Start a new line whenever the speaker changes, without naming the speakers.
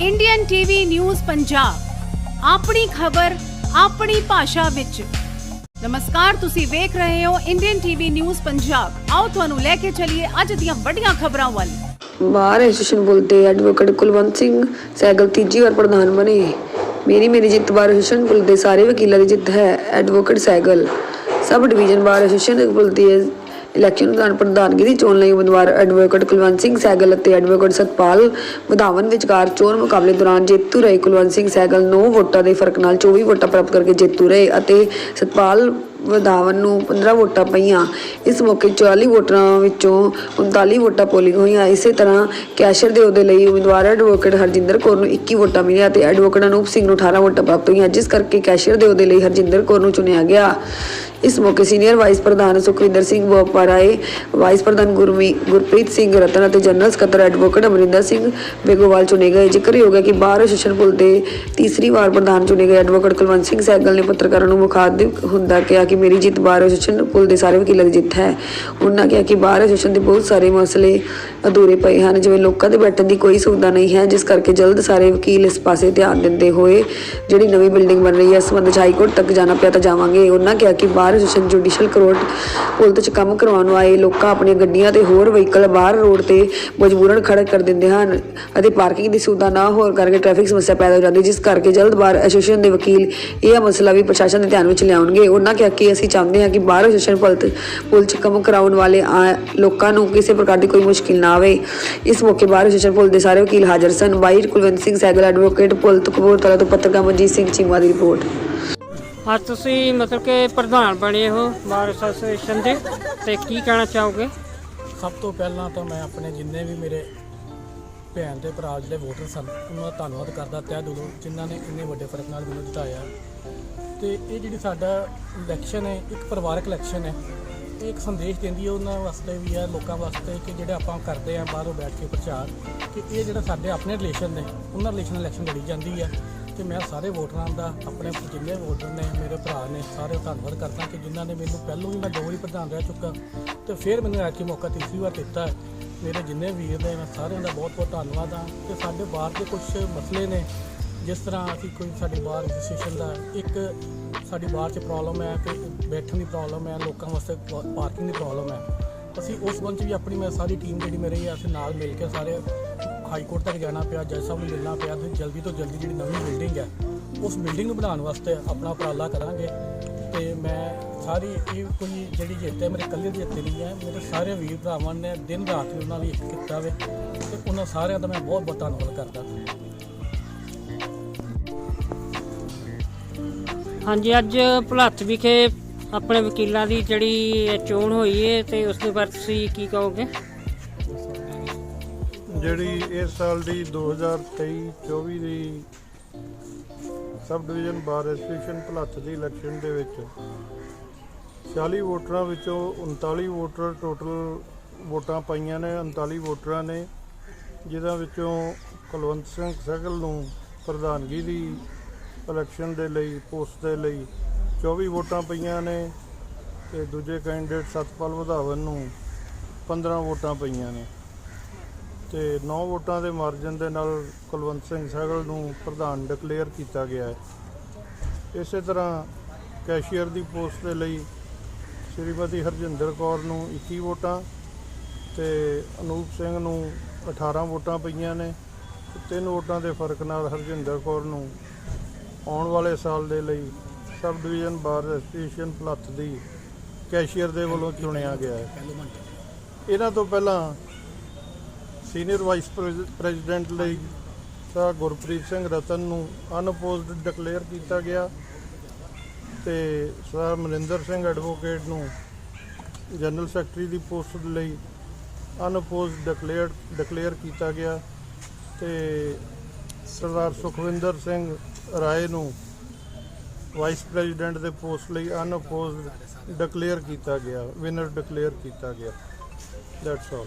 Indian TV news Punjab ਆਪਣੀ ਖਬਰ, ਆਪਣੀ ਭਾਸ਼ਾ ਵਿੱਚ। ਨਮਸਕਾਰ, ਤੁਸੀਂ ਵੇਖ ਰਹੇ ਹੋ ਇੰਡੀਅਨ ਟੀਵੀ ਨਿਊਜ਼ ਪੰਜਾਬ ਆਓ ਤੁਹਾਨੂੰ ਲੈ ਕੇ ਚੱਲੀਏ ਅੱਜ ਦੀਆਂ ਵੱਡੀਆਂ ਖਬਰਾਂ ਵੱਲ।
ਬਾਰ ਐਸੋਸੀਏਸ਼ਨ ਬੁਲਦੇ ਐਡਵੋਕੇਟ ਕੁਲਵੰਤ ਸਿੰਘ ਸੈਗਲ ਤੀਜੀ ਵਾਰ ਪ੍ਰਧਾਨ ਬਣੇ। ਮੇਰੀ ਮੇਰੀ ਜਿੱਤ ਬਾਰ ਐਸੋਸੀਏਸ਼ਨ ਬੁਲਦੇ ਸਾਰੇ ਵਕੀਲਾਂ ਦੀ ਜਿੱਤ ਹੈ advocate Sehgal. Sub division bar association ਬੁਲਦੀ ਹੈ ਇਲੈਕਸ਼ਨ ਦੌਰਾਨ ਪ੍ਰਧਾਨਗੀ ਦੀ ਚੋਣ ਲਈ ਉਮੀਦਵਾਰ ਐਡਵੋਕੇਟ ਕੁਲਵੰਤ ਸਿੰਘ ਸੈਗਲ ਅਤੇ ਐਡਵੋਕੇਟ ਸਤਪਾਲ ਵਧਾਵਨ ਵਿਚਕਾਰ ਚੋਣ ਮੁਕਾਬਲੇ ਦੌਰਾਨ ਜੇਤੂ ਰਹੇ ਕੁਲਵੰਤ ਸਿੰਘ ਸੈਗਲ 9 ਵੋਟਾਂ ਦੇ ਫ਼ਰਕ ਨਾਲ 24 ਵੋਟਾਂ ਪ੍ਰਾਪਤ ਕਰਕੇ ਜੇਤੂ ਰਹੇ ਅਤੇ ਸਤਪਾਲ ਵਧਾਵਨ ਨੂੰ 15 ਵੋਟਾਂ ਪਈਆਂ। ਇਸ ਮੌਕੇ 44 ਵੋਟਰਾਂ ਵਿੱਚੋਂ 39 ਵੋਟਾਂ ਪੋਲਿੰਗ ਹੋਈਆਂ। ਇਸੇ ਤਰ੍ਹਾਂ ਕੈਸ਼ੀਅਰ ਦੇ ਅਹੁਦੇ ਲਈ ਉਮੀਦਵਾਰ ਐਡਵੋਕੇਟ ਹਰਜਿੰਦਰ ਕੌਰ ਨੂੰ 21 ਵੋਟਾਂ ਮਿਲੀਆਂ ਤੇ ਐਡਵੋਕੇਟ ਅਨੂਪ ਸਿੰਘ ਨੂੰ 18 ਵੋਟਾਂ ਪ੍ਰਾਪਤ ਹੋਈਆਂ, ਜਿਸ ਕਰਕੇ ਕੈਸ਼ੀਅਰ ਦੇ ਅਹੁਦੇ ਲਈ ਹਰਜਿੰਦਰ ਕੌਰ ਨੂੰ ਚੁਣਿਆ ਗਿਆ। ਇਸ ਮੌਕੇ ਸੀਨੀਅਰ ਵਾਈਸ ਪ੍ਰਧਾਨ ਸੁਖਵਿੰਦਰ ਸਿੰਘ ਬੋਪਾਰਾਏ, ਵਾਈਸ ਪ੍ਰਧਾਨ ਗੁਰਮੀ ਗੁਰਪ੍ਰੀਤ ਸਿੰਘ ਰਤਨ ਅਤੇ ਜਨਰਲ ਸਕੱਤਰ ਐਡਵੋਕੇਟ ਅਮਰਿੰਦਰ ਸਿੰਘ ਬੇਗੋਵਾਲ ਚੁਣੇ ਗਏ। ਜ਼ਿਕਰਯੋਗ ਹੈ ਕਿ ਬਾਰ ਐਸੋਸੀਏਸ਼ਨ ਪੁਲ ਦੇ ਤੀਸਰੀ ਵਾਰ ਪ੍ਰਧਾਨ ਚੁਣੇ ਗਏ ਐਡਵੋਕੇਟ ਕੁਲਵੰਤ ਸਿੰਘ ਸਹਿਗਲ ਨੇ ਪੱਤਰਕਾਰਾਂ ਨੂੰ ਮੁਖਾਤਿਬ ਹੁੰਦਾ ਕਿਹਾ ਕਿ ਮੇਰੀ ਜਿੱਤ ਬਾਰ ਐਸੋਸੀਏਸ਼ਨ ਪੁਲ ਦੇ ਸਾਰੇ ਵਕੀਲਾਂ ਦੀ ਜਿੱਤ ਹੈ। ਉਹਨਾਂ ਕਿਹਾ ਕਿ ਬਾਰ ਐਸੋਸੀਏਸ਼ਨ ਦੇ ਬਹੁਤ ਸਾਰੇ ਮਸਲੇ ਅਧੂਰੇ ਪਏ ਹਨ, ਜਿਵੇਂ ਲੋਕਾਂ ਦੇ ਬੈਠਣ ਦੀ ਕੋਈ ਸੁਵਿਧਾ ਨਹੀਂ ਹੈ, ਜਿਸ ਕਰਕੇ ਜਲਦ ਸਾਰੇ ਵਕੀਲ ਇਸ ਪਾਸੇ ਧਿਆਨ ਦਿੰਦੇ ਹੋਏ ਜਿਹੜੀ ਨਵੀਂ ਬਿਲਡਿੰਗ ਬਣ ਰਹੀ ਹੈ, ਇਸ ਸੰਬੰਧ ਹਾਈ ਕੋਰਟ ਤੱਕ ਜਾਣਾ ਪਿਆ ਤਾਂ ਜਾਵਾਂਗੇ। ਉਹਨਾਂ ਕਿਹਾ ਕਿ ਬਾਰ ਐਸੋਸੀਏਸ਼ਨ ਜੁਡੀਸ਼ੀਅਲ ਕੋਰਟ ਪੁਲ ਤੇ 'ਚ ਕੰਮ ਕਰਵਾਉਣ ਆਏ ਲੋਕਾਂ ਆਪਣੀਆਂ ਗੱਡੀਆਂ ਤੇ ਹੋਰ ਵਹੀਕਲ ਬਾਹਰ ਰੋਡ ਤੇ ਮਜਬੂਰਨ ਖੜਾ ਕਰ ਦਿੰਦੇ ਹਨ ਅਤੇ ਪਾਰਕਿੰਗ ਦੀ ਸੁਵਿਧਾ ਨਾ ਹੋਣ ਕਰਕੇ ਟ੍ਰੈਫਿਕ ਸਮੱਸਿਆ ਪੈਦਾ ਹੋ ਜਾਂਦੀ, ਜਿਸ ਕਰਕੇ ਜਲਦ ਬਾਰ ਐਸੋਸੀਏਸ਼ਨ ਦੇ ਵਕੀਲ ਇਹ ਮਸਲਾ ਵੀ ਪ੍ਰਸ਼ਾਸਨ ਦੇ ਧਿਆਨ ਵਿੱਚ ਲਿਆਉਣਗੇ। ਉਹਨਾਂ ਕਿਹਾ ਕਿ ਅਸੀਂ ਚਾਹੁੰਦੇ ਹਾਂ ਕਿ ਬਾਰ ਐਸੋਸੀਏਸ਼ਨ ਪੁਲ 'ਚ ਕੰਮ ਕਰਾਉਣ ਵਾਲੇ ਲੋਕਾਂ ਨੂੰ ਕਿਸੇ ਪ੍ਰਕਾਰ ਦੀ ਕੋਈ ਮੁਸ਼ਕਿਲ ਨਾ ਆਵੇ। ਇਸ ਮੌਕੇ ਬਾਰ ਐਸੋਸੀਏਸ਼ਨ ਪੁਲ ਦੇ ਸਾਰੇ ਵਕੀਲ ਹਾਜ਼ਰ ਸਨ। ਵਾਈਟ ਕੁਲਵੰਤ ਸਿੰਘ ਸੈਗਲ ਐਡਵੋਕੇਟ ਪੁਲ ਕਪੂਰਥਲਾ ਤੋਂ ਪੱਤਰਕਾਰ ਮਨਜੀਤ ਸਿੰਘ ਚੀਮਾ ਦੀ ਰਿਪੋਰਟ।
ਅੱਜ ਤੁਸੀਂ ਮਤਲਬ ਕਿ ਪ੍ਰਧਾਨ ਬਣੇ ਹੋ ਬਾਰ ਐਸੋਸੀਏਸ਼ਨ ਦੇ ਤੇ ਕੀ ਕਹਿਣਾ ਚਾਹੋਗੇ?
ਸਭ ਤੋਂ ਪਹਿਲਾਂ ਤਾਂ ਮੈਂ ਆਪਣੇ ਜਿੰਨੇ ਵੀ ਮੇਰੇ ਭੈਣ ਤੇ ਭਰਾ ਜਿਹੜੇ ਵੋਟਰ ਸਨ ਉਹਨਾਂ ਦਾ ਧੰਨਵਾਦ ਕਰਦਾ। ਤਹਿ ਦਿਲੋਂ ਜਿਨ੍ਹਾਂ ਨੇ ਇੰਨੇ ਵੱਡੇ ਫ਼ਰਕ ਨਾਲ ਮੈਨੂੰ ਜਿਤਾਇਆ। ਤੇ ਇਹ ਜਿਹੜੀ ਸਾਡਾ ਇਲੈਕਸ਼ਨ ਹੈ, ਇੱਕ ਪਰਿਵਾਰਕ ਇਲੈਕਸ਼ਨ ਹੈ। ਇਹ ਇੱਕ ਸੰਦੇਸ਼ ਦਿੰਦੀ ਹੈ ਉਹਨਾਂ ਵਾਸਤੇ ਵੀ ਹੈ ਲੋਕਾਂ ਵਾਸਤੇ ਕਿ ਜਿਹੜੇ ਆਪਾਂ ਕਰਦੇ ਆ ਬਾਹਰੋਂ ਬੈਠ ਕੇ ਪ੍ਰਚਾਰ, ਕਿ ਇਹ ਜਿਹੜਾ ਸਾਡੇ ਆਪਣੇ ਰਿਲੇਸ਼ਨ ਨੇ, ਉਹਨਾਂ ਰਿਲੇਸ਼ਨ ਇਲੈਕਸ਼ਨ ਲੜੀ ਜਾਂਦੀ ਹੈ ਤੇ ਮੈਂ ਸਾਰੇ ਵੋਟਰਾਂ ਦਾ, ਆਪਣੇ ਜਿੰਨੇ ਵੋਟਰ ਨੇ, ਮੇਰੇ ਭਰਾ ਨੇ, ਸਾਰੇ ਦਾ ਧੰਨਵਾਦ ਕਰਦਾ ਕਿ ਜਿਨ੍ਹਾਂ ਨੇ ਮੈਨੂੰ ਪਹਿਲੋਂ ਵੀ ਮੈਂ ਦੋ ਵਾਰੀ ਪ੍ਰਧਾਨ ਰਹਿ ਚੁੱਕਾ। ਤੇ ਫਿਰ ਮੈਨੂੰ ਐਤਕੀ ਮੌਕਾ ਤੀਸਰੀ ਵਾਰ ਦਿੱਤਾ। ਮੇਰੇ ਜਿੰਨੇ ਵੀਰ ਨੇ, ਮੈਂ ਸਾਰਿਆਂ ਦਾ ਬਹੁਤ ਬਹੁਤ ਧੰਨਵਾਦ ਆ। ਤੇ ਸਾਡੇ ਬਾਹਰ ਦੇ ਕੁਝ ਮਸਲੇ ਨੇ ਜਿਸ ਤਰ੍ਹਾਂ ਅਸੀਂ ਕੋਈ ਸਾਡੀ ਬਾਹਰ ਰਜਿਸਟ੍ਰੇਸ਼ਨ ਦਾ ਇੱਕ ਸਾਡੀ ਬਾਹਰ 'ਚ ਪ੍ਰੋਬਲਮ ਹੈ ਕਿ ਬੈਠਣ ਦੀ ਪ੍ਰੋਬਲਮ ਹੈ, ਲੋਕਾਂ ਵਾਸਤੇ ਪਾਰਕਿੰਗ ਦੀ ਪ੍ਰੋਬਲਮ ਹੈ। ਅਸੀਂ ਉਸ ਬੰਚ ਵੀ ਆਪਣੀ ਮੈਂ ਸਾਰੀ ਟੀਮ ਜਿਹੜੀ ਮੇਰੇ ਅਸੀਂ ਨਾਲ ਮਿਲ ਕੇ ਸਾਰੇ ਹਾਈ ਕੋਰਟ ਤੱਕ ਜਾਣਾ ਪਿਆ, ਜੱਜ ਸਾਹਿਬ ਨੂੰ ਮਿਲਣਾ ਪਿਆ, ਤੇ ਜਲਦੀ ਤੋਂ ਜਲਦੀ ਜਿਹੜੀ ਨਵੀਂ ਬਿਲਡਿੰਗ ਹੈ, ਉਸ ਬਿਲਡਿੰਗ ਨੂੰ ਬਣਾਉਣ ਵਾਸਤੇ ਆਪਣਾ ਉਪਰਾਲਾ ਕਰਾਂਗੇ। ਤੇ ਮੈਂ ਸਾਰੀ ਇਹ ਕੋਈ ਜਿਹੜੀ ਜਿੱਤ ਹੈ, ਮੇਰੇ ਇਕੱਲੇ ਦੀ ਜਿੱਤ ਨਹੀਂ ਹੈ, ਮੇਰੇ ਸਾਰੇ ਵੀਰ ਭਰਾਵਾਂ ਨੇ ਦਿਨ ਰਾਤ ਹੀ ਉਹਨਾਂ ਲਈ ਇੱਕ ਕੀਤਾ ਵੇ, ਤੇ ਉਹਨਾਂ ਸਾਰਿਆਂ ਦਾ ਮੈਂ ਬਹੁਤ ਬਹੁਤ ਧੰਨਵਾਦ ਕਰਦਾ।
ਹਾਂਜੀ, ਅੱਜ ਭਲੱਥ ਵਿਖੇ ਆਪਣੇ ਵਕੀਲਾਂ ਦੀ ਜਿਹੜੀ ਚੋਣ ਹੋਈ ਹੈ ਤੇ ਉਸ ਦੇ ਬਾਰੇ ਤੁਸੀਂ ਕੀ ਕਹੋਗੇ?
ਜਿਹੜੀ ਇਸ ਸਾਲ ਦੀ 2023-24 ਦੀ sub division bar association Bholath ਦੀ ਇਲੈਕਸ਼ਨ ਦੇ ਵਿੱਚ 40 ਵੋਟਰਾਂ ਵਿੱਚੋਂ 39 ਵੋਟਰ ਟੋਟਲ ਵੋਟਾਂ ਪਾਈਆਂ ਨੇ 39 ਵੋਟਰਾਂ ਨੇ, ਜਿਹਨਾਂ ਵਿੱਚੋਂ ਕੁਲਵੰਤ ਸਿੰਘ ਸਹਿਗਲ ਨੂੰ ਪ੍ਰਧਾਨਗੀ ਦੀ ਇਲੈਕਸ਼ਨ ਦੇ ਲਈ ਪੋਸਟ ਦੇ ਲਈ 24 ਵੋਟਾਂ ਪਈਆਂ ਨੇ ਤੇ ਦੂਜੇ ਕੈਂਡੀਡੇਟ ਸਤਪਾਲ ਵਧਾਵਨ ਨੂੰ 15 ਵੋਟਾਂ ਪਈਆਂ ਨੇ। ਤੇ 9 ਵੋਟਾਂ ਦੇ ਮਾਰਜਨ ਦੇ ਨਾਲ ਕੁਲਵੰਤ ਸਿੰਘ ਸਹਿਗਲ ਨੂੰ ਪ੍ਰਧਾਨ ਡਿਕਲੇਅਰ ਕੀਤਾ ਗਿਆ ਹੈ। ਇਸੇ ਤਰ੍ਹਾਂ ਕੈਸ਼ੀਅਰ ਦੀ ਪੋਸਟ ਦੇ ਲਈ ਸ਼੍ਰੀਮਤੀ ਹਰਜਿੰਦਰ ਕੌਰ ਨੂੰ 21 ਵੋਟਾਂ ਤੇ ਅਨੂਪ ਸਿੰਘ ਨੂੰ 18 ਵੋਟਾਂ ਪਈਆਂ ਨੇ। ਤਿੰਨ ਵੋਟਾਂ ਦੇ ਫ਼ਰਕ ਨਾਲ ਹਰਜਿੰਦਰ ਕੌਰ ਨੂੰ ਆਉਣ ਵਾਲੇ ਸਾਲ ਦੇ ਲਈ sub division bar association Bholath ਦੀ ਕੈਸ਼ੀਅਰ ਦੇ ਵੱਲੋਂ ਚੁਣਿਆ ਗਿਆ ਹੈ। ਇਹਨਾਂ ਤੋਂ ਪਹਿਲਾਂ ਸੀਨੀਅਰ ਵਾਈਸ ਪ੍ਰੈਜ਼ੀਡੈਂਟ ਲਈ ਸਰ ਗੁਰਪ੍ਰੀਤ ਸਿੰਘ ਰਤਨ ਨੂੰ ਅਨਪੋਜ਼ਡ ਡਿਕਲੇਅਰ ਕੀਤਾ ਗਿਆ ਤੇ ਸਰ ਮਨਿੰਦਰ ਸਿੰਘ ਐਡਵੋਕੇਟ ਨੂੰ ਜਨਰਲ ਸੈਕਟਰੀ ਦੀ ਪੋਸਟ ਲਈ ਅਨਪੋਜ਼ਡ ਡਿਕਲੇਅਰ ਡਿਕਲੇਅਰ ਕੀਤਾ ਗਿਆ ਤੇ ਸਰਦਾਰ ਸੁਖਵਿੰਦਰ ਸਿੰਘ ਰਾਏ ਨੂੰ ਵਾਈਸ ਪ੍ਰੈਜ਼ੀਡੈਂਟ ਦੇ ਪੋਸਟ ਲਈ ਅਨਅਪੋਜ਼ਡ ਡਿਕਲੇਅਰ ਕੀਤਾ ਗਿਆ ਵਿਨਰ ਡਿਕਲੇਅਰ ਕੀਤਾ ਗਿਆ। That's all